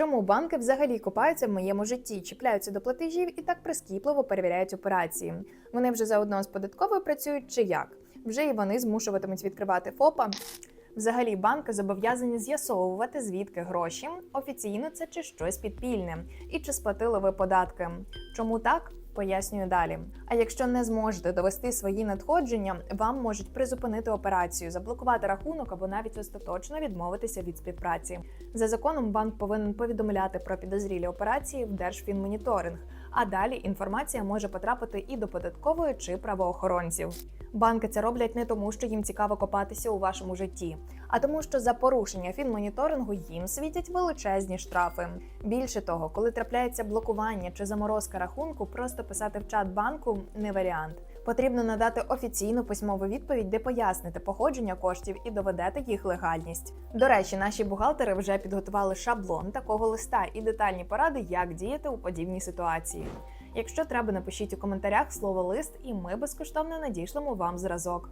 Чому банки взагалі копаються в моєму житті, чіпляються до платежів і так прискіпливо перевіряють операції? Вони вже заодно з податковою працюють чи як? Вже і вони змушуватимуть відкривати ФОПа. Взагалі, банки зобов'язані з'ясовувати, звідки гроші, офіційно це чи щось підпільне, і чи сплатили ви податки. Чому так? Пояснюю далі. А якщо не зможете довести свої надходження, вам можуть призупинити операцію, заблокувати рахунок або навіть остаточно відмовитися від співпраці. За законом банк повинен повідомляти про підозрілі операції в Держфінмоніторинг, а далі інформація може потрапити і до податкової чи правоохоронців. Банки це роблять не тому, що їм цікаво копатися у вашому житті, а тому, що за порушення фінмоніторингу їм світять величезні штрафи. Більше того, коли трапляється блокування чи заморозка рахунку, просто писати в чат банку не варіант. Потрібно надати офіційну письмову відповідь, де поясните походження коштів і доведете їх легальність. До речі, наші бухгалтери вже підготували шаблон такого листа і детальні поради, як діяти у подібній ситуації. Якщо треба, напишіть у коментарях слово лист, і ми безкоштовно надішлемо вам зразок.